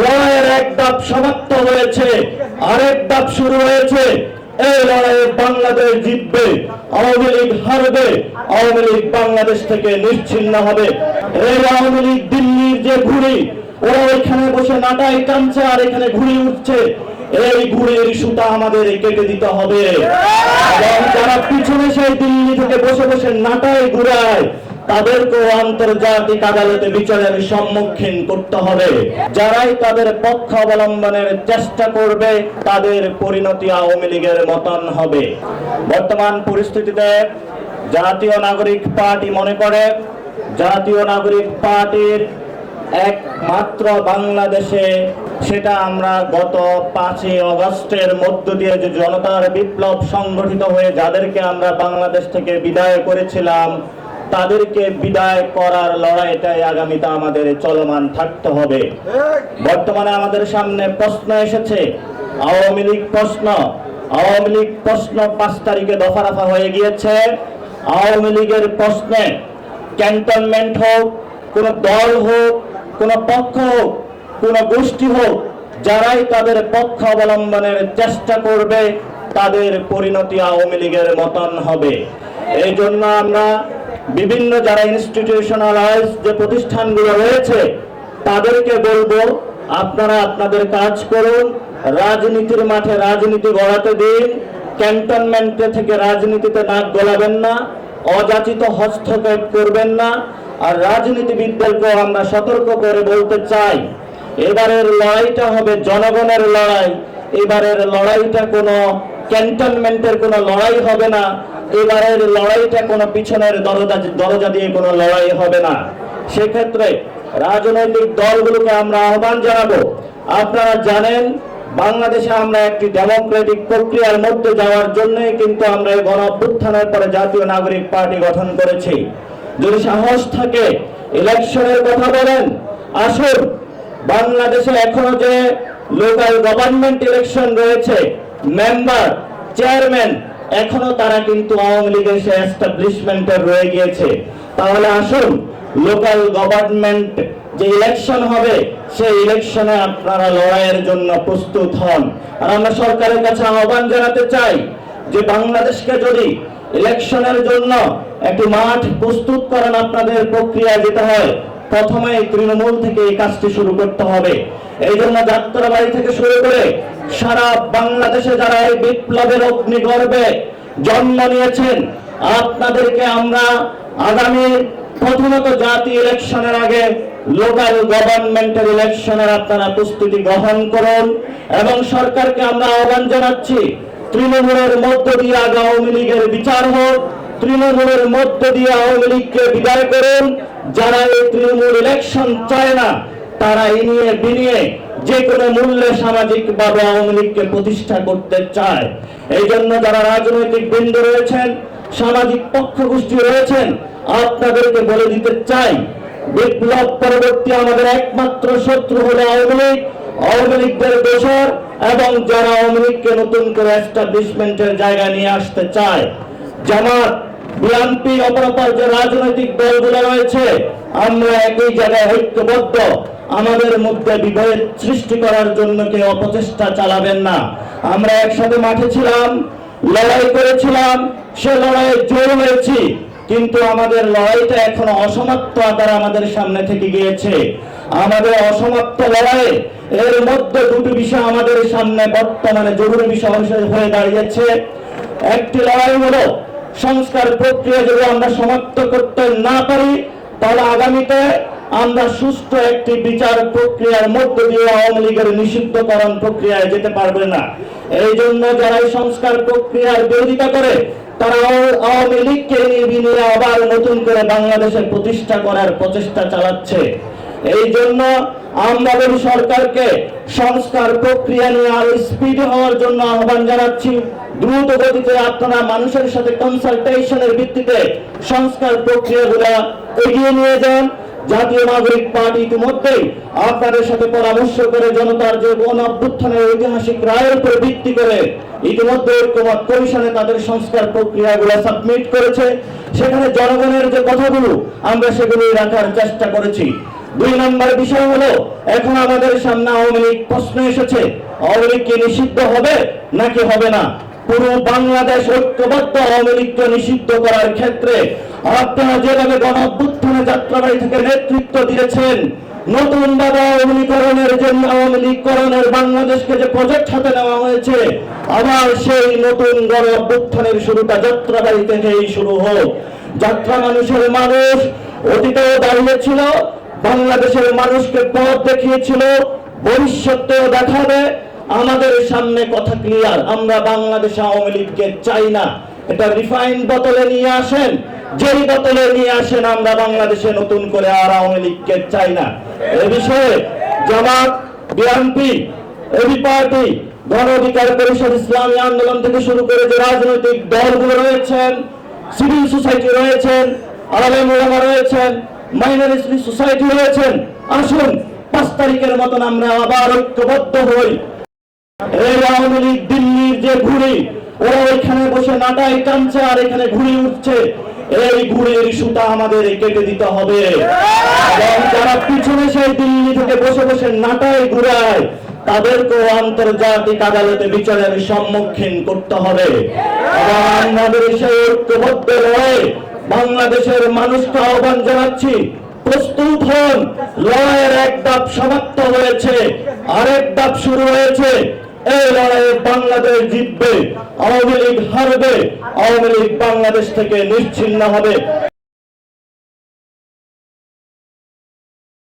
লড়াইয়ের এক ধাপ সমাপ্ত হয়েছে, আরেক ধাপ শুরু হয়েছে। এই লড়াইয়ে বাংলাদেশ জিতবে, আওয়ামী লীগ হারবে, আওয়ামী লীগ বাংলাদেশ থেকে নিশ্চিন্ন হবে। এই আওয়ামী লীগ দিল্লির যে ঘুড়ি, ওরা ওইখানে বসে নাটাই টানছে আর এখানে ঘুড়ি উঠছে। এই ঘুড়ির সুতা আমাদের কেটে দিতে হবে। যারা পিছনে সেই দিল্লি থেকে বসে বসে নাটাই ঘুরায় তাদেরকেও আন্তর্জাতিক আদালতে বিচারের সম্মুখীন করতে হবে। যারাই তাদের পক্ষ অবলম্বনের চেষ্টা করবে, তাদের পরিণতি আওয়ামী লীগের মতন হবে। বর্তমান পরিস্থিতিতে জাতীয় নাগরিক পার্টি মনে করে, জাতীয় নাগরিক পার্টির একমাত্র বাংলাদেশে, সেটা আমরা গত পাঁচই অগস্টের মধ্য দিয়ে যে জনতার বিপ্লব সংগঠিত হয়ে যাদেরকে আমরা বাংলাদেশ থেকে বিদায় করেছিলাম তাদেরকে বিদায় করার লড়াইটাই আগামীতে আমাদের চলমান থাকতে হবে। বর্তমানে আমাদের সামনে প্রশ্ন এসেছে আওয়ামী লীগ প্রশ্ন আওয়ামী লীগ প্রশ্ন পাঁচ তারিখে দফা রফা হয়ে গিয়েছে। আওয়ামী লীগের প্রশ্নে ক্যান্টনমেন্ট হোক কোন দল হোক কোন পক্ষ হোক কোন গোষ্ঠী হোক যারাই তাদের পক্ষ অবলম্বনের চেষ্টা করবে তাদের পরিণতি আওয়ামী লীগের মতন হবে। এই জন্য আমরা বিভিন্ন যারা ইনস্টিটিউশনালাইজ যে প্রতিষ্ঠানগুলো রয়েছে, তাদেরকে বলব আপনারা আপনাদের কাজ করুন, রাজনীতির মাঠে রাজনীতি গড়াতে দিন ক্যান্টনমেন্টে থেকে রাজনীতিতে নাক গলাবেন না, অযাচিত হস্তক্ষেপ করবেন না, আর রাজনীতিবিদদেরকেও আমরা সতর্ক করে বলতে চাই, এবারের লড়াইটা হবে জনগণের লড়াই, এবারের লড়াইটা কোনো ক্যান্টনমেন্টের কোনো লড়াই হবে না এবারের লড়াইটা কোনো পিছনের দরজা দরজা দিয়ে কোনো লড়াই হবে না। সেক্ষেত্রে রাজনৈতিক দলগুলোকে আমরা আহ্বান জানাব। আপনারা জানেন, বাংলাদেশে আমরা একটি ডেমোক্রেটিক প্রক্রিয়ার মধ্যে যাওয়ার জন্যই কিন্তু আমরা এই গণ অভ্যুত্থানের পরে জাতীয় নাগরিক পার্টি গঠন করেছি। যদি সাহস থাকে, ইলেকশনের কথা বলেন। আসুন, বাংলাদেশে এখনও যে লোকাল গভর্নমেন্ট ইলেকশন রয়েছে, মেম্বার, চেয়ারম্যান এখনও তারা কিন্তু আওয়ামী লীগের সে এস্টাবলিশমেন্টের রয়ে গিয়েছে। তাহলে আসুন লোকাল গভর্নমেন্ট যে ইলেকশন হবে, সেই ইলেকশনে আপনারা লড়াইয়ের জন্য প্রস্তুত হন। আর আমরা সরকারের কাছে আহ্বান জানাতে চাই যে বাংলাদেশকে যদি ইলেকশনের জন্য একটি মাঠ প্রস্তুত করেন আপনাদের প্রক্রিয়া যেতে হয় প্রথমে তৃণমূল থেকে এই কাজটি শুরু করতে হবে। এই জন্য যাত্রাবাড়ি থেকে শুরু করে সারা বাংলাদেশে যারা এই বিপ্লবের অগ্নিগর্ভে জন্ম নিয়েছেন, আপনাদেরকে আমরা আগামী প্রথমত জাতীয় ইলেকশনের আগে লোকাল গভর্নমেন্টের ইলেকশনের আপনারা প্রস্তুতি গ্রহণ করুন এবং সরকারকে আমরা আহ্বান জানাচ্ছি, তৃণমূলের মধ্য দিয়ে আওয়ামী লীগের বিচার হোক তৃণমূলের মধ্য দিয়ে আওয়ামী লীগকে বিদায় করুন। যারা এই তৃণমূল ইলেকশন চায় না, তারা এই নিয়ে বিনিয়ে যে কোনো মূল্যে সামাজিক ভাবে আওয়ামী লীগকে প্রতিষ্ঠা করতে চায়। এই জন্য যারা রাজনৈতিক বৃন্দ রয়েছেন, সামাজিক পক্ষ গোষ্ঠী রয়েছেন, আপনাদেরকে বলে দিতে চাই, বিপ্লব পরবর্তী আমাদের একমাত্র শত্রু হলো আওয়ামী লীগ। আওয়ামী লীগদের দোষর এবং যারা আওয়ামী লীগকে নতুন করে এস্টাবলিশমেন্টের জায়গা নিয়ে আসতে চায়, জামাত বিএনপি অপরাপর যে রাজনৈতিক দলগুলো রয়েছে, আমরা একই জায়গায় ঐক্যবদ্ধ। আমাদের মধ্যে বিভেদ সৃষ্টি করার জন্য কেউ অপচেষ্টা চালাবেন না। আমরা একসাথে মাঠে ছিলাম, লড়াই করেছিলাম, সে লড়াইয়ে জয় হয়েছি। কিন্তু আমাদের লড়াইটা এখনও অসমাপ্ত আকার আমাদের সামনে থেকে গিয়েছে। আমাদের অসমাপ্ত লড়াই এর মধ্যে দুটি বিষয় আমাদের সামনে বর্তমানে জরুরি বিষয় হয়ে দাঁড়িয়েছে। একটি লড়াই হলো সংস্কার প্রক্রিয়া যদি আমরা সমাপ্ত করতে না পারি, তাহলে আগামীতে আমরা সুষ্ঠু একটি বিচার প্রক্রিয়ার মধ্য দিয়ে আওয়ামী লীগের নিষিদ্ধকরণ প্রক্রিয়ায় যেতে পারবে না। এই জন্য যারা সংস্কার প্রক্রিয়ার বিরোধিতা করে তারা আওয়ামী লীগকে নিয়ে আবার নতুন করে বাংলাদেশের প্রতিষ্ঠা করার প্রচেষ্টা চালাচ্ছে। এই জন্য আমরা সরকারকে সংস্কার প্রক্রিয়া নিয়ে আরও স্পিড হওয়ার জন্য আহ্বান জানাচ্ছি দ্রুত গতিতে আপনারা মানুষের সাথে কনসালটেশনের ভিত্তিতে সংস্কার প্রক্রিয়াগুলো এগিয়ে নিয়ে যান। জাতীয় নাগরিক পার্টি ইতিমধ্যেই আপনাদের সাথে পরামর্শ করে জনতার যে গণ অভ্যুত্থানের ঐতিহাসিক রায়ের উপর ভিত্তি করে ইতিমধ্যে ঐক্যমত কমিশনে তাদের সংস্কার প্রক্রিয়াগুলো সাবমিট করেছে। সেখানে জনগণের যে কথাগুলো, আমরা সেগুলি রাখার চেষ্টা করেছি। দুই নম্বর বিষয় হলো, এখন আমাদের সামনে আওয়ামী লীগ প্রশ্ন এসেছে, আওয়ামী লীগ কি নিষিদ্ধ হবে নাকি হবে না? পুরো বাংলাদেশ ঐক্যবদ্ধ, আওয়ামী নিষিদ্ধ করার ক্ষেত্রে আপনারা যেভাবে গণ অভ্যুত্থানে যাত্রাবাড়ি থেকে নেতৃত্ব দিয়েছেন, নতুন ভাবে আওয়ামী জন্য আওয়ামী লীগকরণের বাংলাদেশকে যে প্রজেক্ট হাতে নেওয়া হয়েছে, আবার সেই নতুন গণ অভ্যুত্থানের শুরুটা যাত্রাবাড়ি থেকেই শুরু হোক। যাত্রা মানুষের মানুষ, অতীতেও দাঁড়িয়েছিল বাংলাদেশের মানুষকে পথ দেখিয়েছিল ভবিষ্যতেও দেখাবে আমাদের সামনে কথা ক্লিয়ার আমরা বাংলাদেশ আওয়ামী লীগকে চাই না। এটা রিফাইন বোতলে নিয়ে আসেন, যেই বোতলে নিয়ে আসেন, আমরা বাংলাদেশে নতুন করে আর আওয়ামী লীগকে চাই না। এ বিষয়ে জামাত বিএনপি এবি পার্টি গণ অধিকার পরিষদ, ইসলামী আন্দোলন থেকে শুরু করে যে রাজনৈতিক দলগুলো রয়েছেন সিভিল সোসাইটি রয়েছেন, আলেম ওলামা রয়েছেন মাইনরিটি সোসাইটি রয়েছেন, আসুন, পাঁচ তারিখের মতন আমরা আবার ঐক্যবদ্ধ হই। দিল্লির যে ঘুড়ি ওইখানে বসে টানছে আর এখানে ঘুড়ি উঠছে। এই ঘুড়ির সুতা আমাদের কেটে দিতে হবে। এবং যারা পিছনে সেই দিল্লি থেকে বসে বসে নাটাই ঘুরায়, তাদেরকেও আন্তর্জাতিক আদালতে বিচারের সম্মুখীন করতে হবে। আমাদের সেই ঐক্যবদ্ধ লড়াই বাংলাদেশের মানুষকে আহ্বান জানাচ্ছি, প্রস্তুত হন। লড়াইয়ের এক ধাপ সমাপ্ত হয়েছে, আরেক ধাপ শুরু হয়েছে। এই লড়াইয়ে বাংলাদেশ জিতবে আওয়ামী লীগ হারবে আওয়ামী লীগ বাংলাদেশ থেকে নিশ্চিন্ন হবে।